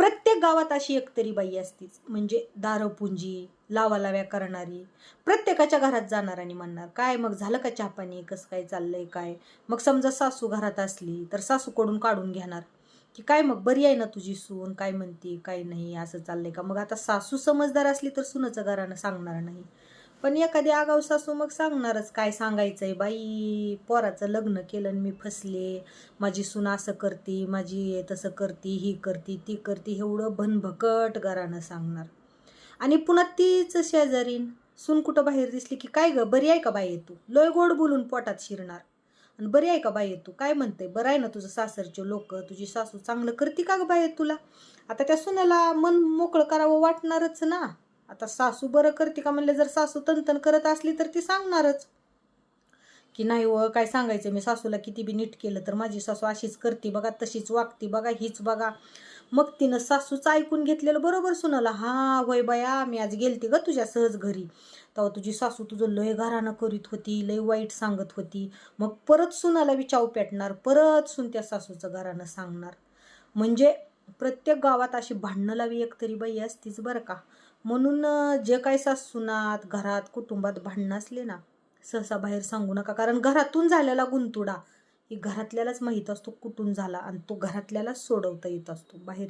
प्रत्येक गावात अशी एकतरी बाई असतीच. म्हणजे दारपुंजी लावा लाव्या करणारी प्रत्येकाच्या घरात जाणार आणि म्हणणार काय मग झालं का चहापाणी कसं काय चाललंय? काय? मग समजा सासू घरात असली तर सासूकडून काढून घेणार की काय मग बरी आहे ना तुझी सून? काय म्हणते? काय नाही? असं चाललंय का? मग आता सासू समजदार असली तर सुनाचं घरानं सांगणार नाही. पण एखादी आगाव सासू मग सांगणारच काय सांगायचंय बाई? पोराचं लग्न केलं आणि मी फसले. माझी सून असं करते माझी तसं करते ही करते ती करते. एवढं भनभकट घरानं सांगणार. आणि पुन्हा तीच शेजारीन सून कुठं बाहेर दिसली की काय ग? बरी आहे का बाई तू? लोय गोड बोलून पोटात शिरणार. आणि बरी आहे का बाई तू? काय म्हणते? बरं आहे ना तुझं सासरचे लोक? तुझी सासू चांगलं करते का ग बाई तुला? आता त्या सुनाला मन मोकळं करावं वाटणारच ना. आता सासू बरं करते का म्हणले जर सासू तनतन करत असली तर ती सांगणारच. की नाही व काय सांगायचं? मी सासूला किती बी नीट केलं तर माझी सासू अशीच करते बघा तशीच वागती बघा हीच बघा. मग तिनं सासूचं ऐकून घेतलेलं बरोबर सुनाला. हा वय बया मी आज गेलते ग तुझ्या सहज घरी. तेव्हा तुझी सासू तुझं लय घरानं करीत होती लय वाईट सांगत होती. मग परत सुनाला विचाव पेटणार परत सुन त्या सासूचं घरानं सांगणार. म्हणजे प्रत्येक गावात अशी भांडणं लावी एक तरी बाई असतीच बरं का. म्हणून जे काही सासूनात घरात कुटुंबात भांडणं असले ना सहसा बाहेर सांगू नका. कारण घरातून झालेला गुंतुडा ही घरातल्यालाच माहीत असतो कुठून झाला आणि तो घरातल्यालाच सोडवता येत असतो. बाहेर